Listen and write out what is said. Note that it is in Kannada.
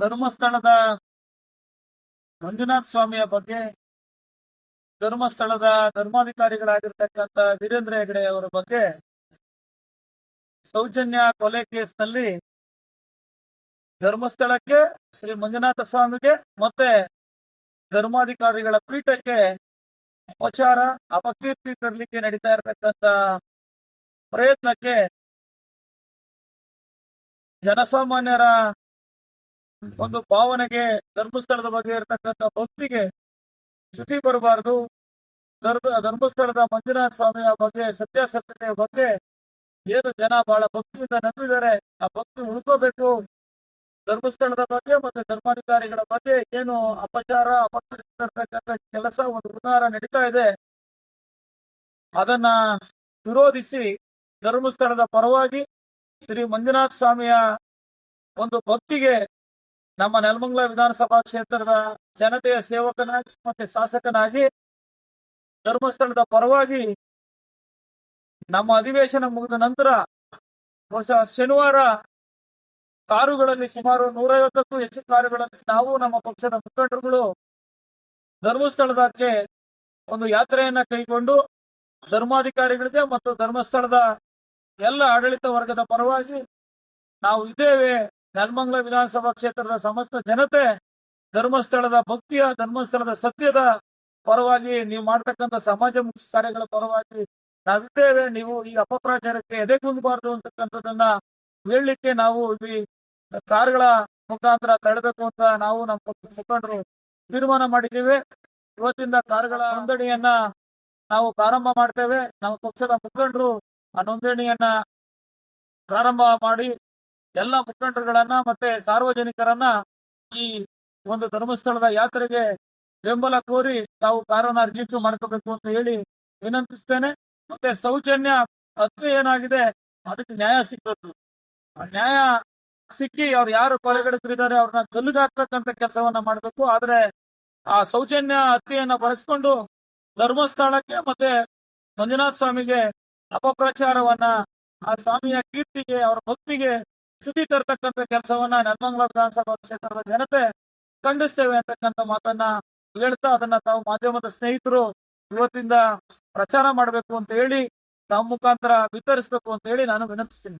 ಧರ್ಮಸ್ಥಳದ ಮಂಜುನಾಥ ಸ್ವಾಮಿಯ ಬಗ್ಗೆ ಧರ್ಮಸ್ಥಳದ ಧರ್ಮಾಧಿಕಾರಿಗಳಾಗಿರ್ತಕ್ಕಂಥ ವೀರೇಂದ್ರ ಹೆಗಡೆ ಅವರ ಬಗ್ಗೆ ಸೌಜನ್ಯ ಕೊಲೆ ಕೇಸ್ನಲ್ಲಿ ಧರ್ಮಸ್ಥಳಕ್ಕೆ ಶ್ರೀ ಮಂಜುನಾಥ ಸ್ವಾಮಿಗೆ ಮತ್ತೆ ಧರ್ಮಾಧಿಕಾರಿಗಳ ಪೀಠಕ್ಕೆ ಅಪಚಾರ, ಅಪಕೀರ್ತಿ ತರಲಿಕ್ಕೆ ನಡೀತಾ ಇರತಕ್ಕಂತ ಪ್ರಯತ್ನಕ್ಕೆ ಜನಸಾಮಾನ್ಯರ ಒಂದು ಭಾವನೆಗೆ, ಧರ್ಮಸ್ಥಳದ ಬಗ್ಗೆ ಇರತಕ್ಕಂತ ಭಕ್ತಿಗೆ ಶುತಿ ಬರಬಾರದು. ಧರ್ಮ, ಧರ್ಮಸ್ಥಳದ ಮಂಜುನಾಥ ಸ್ವಾಮಿಯ ಬಗ್ಗೆ, ಸತ್ಯಾಸತ್ಯತೆಯ ಬಗ್ಗೆ ಏನು ಜನ ಬಹಳ ಭಕ್ತಿಯಿಂದ ನಂಬಿದ್ದಾರೆ, ಆ ಭಕ್ತಿ ಉಳ್ಕೋಬೇಕು. ಧರ್ಮಸ್ಥಳದ ಬಗ್ಗೆ ಮತ್ತೆ ಧರ್ಮಾಧಿಕಾರಿಗಳ ಬಗ್ಗೆ ಏನು ಅಪಚಾರ ಅಪಕೃತಕ್ಕಂಥ ಕೆಲಸ, ಒಂದು ಋಣಾರ ನಡೀತಾ ಇದೆ. ಅದನ್ನ ವಿರೋಧಿಸಿ ಧರ್ಮಸ್ಥಳದ ಪರವಾಗಿ ಶ್ರೀ ಮಂಜುನಾಥ ಸ್ವಾಮಿಯ ಒಂದು ಭಕ್ತಿಗೆ ನಮ್ಮ ನೆಲಮಂಗಲ ವಿಧಾನಸಭಾ ಕ್ಷೇತ್ರದ ಜನತೆಯ ಸೇವಕನಾಗಿ ಮತ್ತೆ ಶಾಸಕನಾಗಿ ಧರ್ಮಸ್ಥಳದ ಪರವಾಗಿ ನಮ್ಮ ಅಧಿವೇಶನ ಮುಗಿದ ನಂತರ ಹೊಸ ಶನಿವಾರ ಕಾರುಗಳಲ್ಲಿ ಸುಮಾರು ನೂರೈವತ್ತಕ್ಕೂ ಹೆಚ್ಚು ಕಾರುಗಳಲ್ಲಿ ನಾವು ನಮ್ಮ ಪಕ್ಷದ ಮುಖಂಡರುಗಳು ಧರ್ಮಸ್ಥಳದಕ್ಕೆ ಒಂದು ಯಾತ್ರೆಯನ್ನ ಕೈಗೊಂಡು ಧರ್ಮಾಧಿಕಾರಿಗಳಿಗೆ ಮತ್ತು ಧರ್ಮಸ್ಥಳದ ಎಲ್ಲ ಆಡಳಿತ ವರ್ಗದ ಪರವಾಗಿ ನಾವು ಇದ್ದೇವೆ. ನೆಲಮಂಗಲ ವಿಧಾನಸಭಾ ಕ್ಷೇತ್ರದ ಸಮಸ್ತ ಜನತೆ ಧರ್ಮಸ್ಥಳದ ಭಕ್ತಿಯ, ಧರ್ಮಸ್ಥಳದ ಸತ್ಯದ ಪರವಾಗಿ ನೀವು ಮಾಡ್ತಕ್ಕಂಥ ಮುಖ್ಯ ಕಾರ್ಯಗಳ ಪರವಾಗಿ ನಾವಿದ್ದೇವೆ. ನೀವು ಈ ಅಪಪ್ರಚಾರಕ್ಕೆ ಎದೆಗುಂದಬಾರದು ಅಂತಕ್ಕಂಥದ್ದನ್ನ ಹೇಳಲಿಕ್ಕೆ ನಾವು ಈ ಕಾರ್ಗಳ ಮುಖಾಂತರ ತಡೆಬೇಕು ಅಂತ ನಾವು ನಮ್ಮ ಮುಖಂಡರು ತೀರ್ಮಾನ ಮಾಡಿದ್ದೀವಿ. ಇವತ್ತಿಂದ ಕಾರ್ಗಳ ನೋಂದಣಿಯನ್ನ ನಾವು ಪ್ರಾರಂಭ ಮಾಡ್ತೇವೆ. ನಮ್ಮ ಪಕ್ಷದ ಮುಖಂಡರು ಆ ನೋಂದಣಿಯನ್ನ ಪ್ರಾರಂಭ ಮಾಡಿ ಎಲ್ಲ ಮುಖಂಡರುಗಳನ್ನ ಮತ್ತೆ ಸಾರ್ವಜನಿಕರನ್ನ ಈ ಒಂದು ಧರ್ಮಸ್ಥಳದ ಯಾತ್ರೆಗೆ ಬೆಂಬಲ ಕೋರಿ ತಾವು ಕಾರನ್ನ ರಿಜಿಸ್ಟರ್ ಮಾಡ್ಕೋಬೇಕು ಅಂತ ಹೇಳಿ ವಿನಂತಿಸ್ತೇನೆ. ಮತ್ತೆ ಸೌಜನ್ಯ ಹತ್ಯೆ ಏನಾಗಿದೆ? ಅದಕ್ಕೆ ನ್ಯಾಯ ಸಿಕ್ಕದ್ದು. ನ್ಯಾಯ ಸಿಕ್ಕಿ ಅವ್ರು ಯಾರು ಕೊಲೆಗಡಕರಿದ್ದಾರೆ ಅವ್ರನ್ನ ಕಲ್ಲುಗಾಕ್ತಕ್ಕಂತ ಕೆಲಸವನ್ನ ಮಾಡಬೇಕು. ಆದ್ರೆ ಆ ಸೌಜನ್ಯ ಹತ್ಯೆಯನ್ನ ಬಳಸ್ಕೊಂಡು ಧರ್ಮಸ್ಥಳಕ್ಕೆ ಮತ್ತೆ ಮಂಜುನಾಥ ಸ್ವಾಮಿಗೆ ಅಪಪ್ರಚಾರವನ್ನ ಆ ಸ್ವಾಮಿಯ ಕೀರ್ತಿಗೆ, ಅವರ ಭಕ್ತಿಗೆ ಚ್ಯುತಿ ತರ್ತಕ್ಕಂಥ ಕೆಲಸವನ್ನ ನೆಲಮಂಗಲ ವಿಧಾನಸಭಾ ಕ್ಷೇತ್ರದ ಜನತೆ ಖಂಡಿಸ್ತೇವೆ ಅಂತಕ್ಕಂಥ ಮಾತನ್ನ ಹೇಳ್ತಾ ಅದನ್ನ ತಾವು ಮಾಧ್ಯಮದ ಸ್ನೇಹಿತರು ಇವತ್ತಿಂದ ಪ್ರಚಾರ ಮಾಡಬೇಕು ಅಂತ ಹೇಳಿ, ತಮ್ಮ ಮುಖಾಂತರ ವಿತರಿಸಬೇಕು ಅಂತ ಹೇಳಿ ನಾನು ವಿನಂತಿಸ್ತೀನಿ.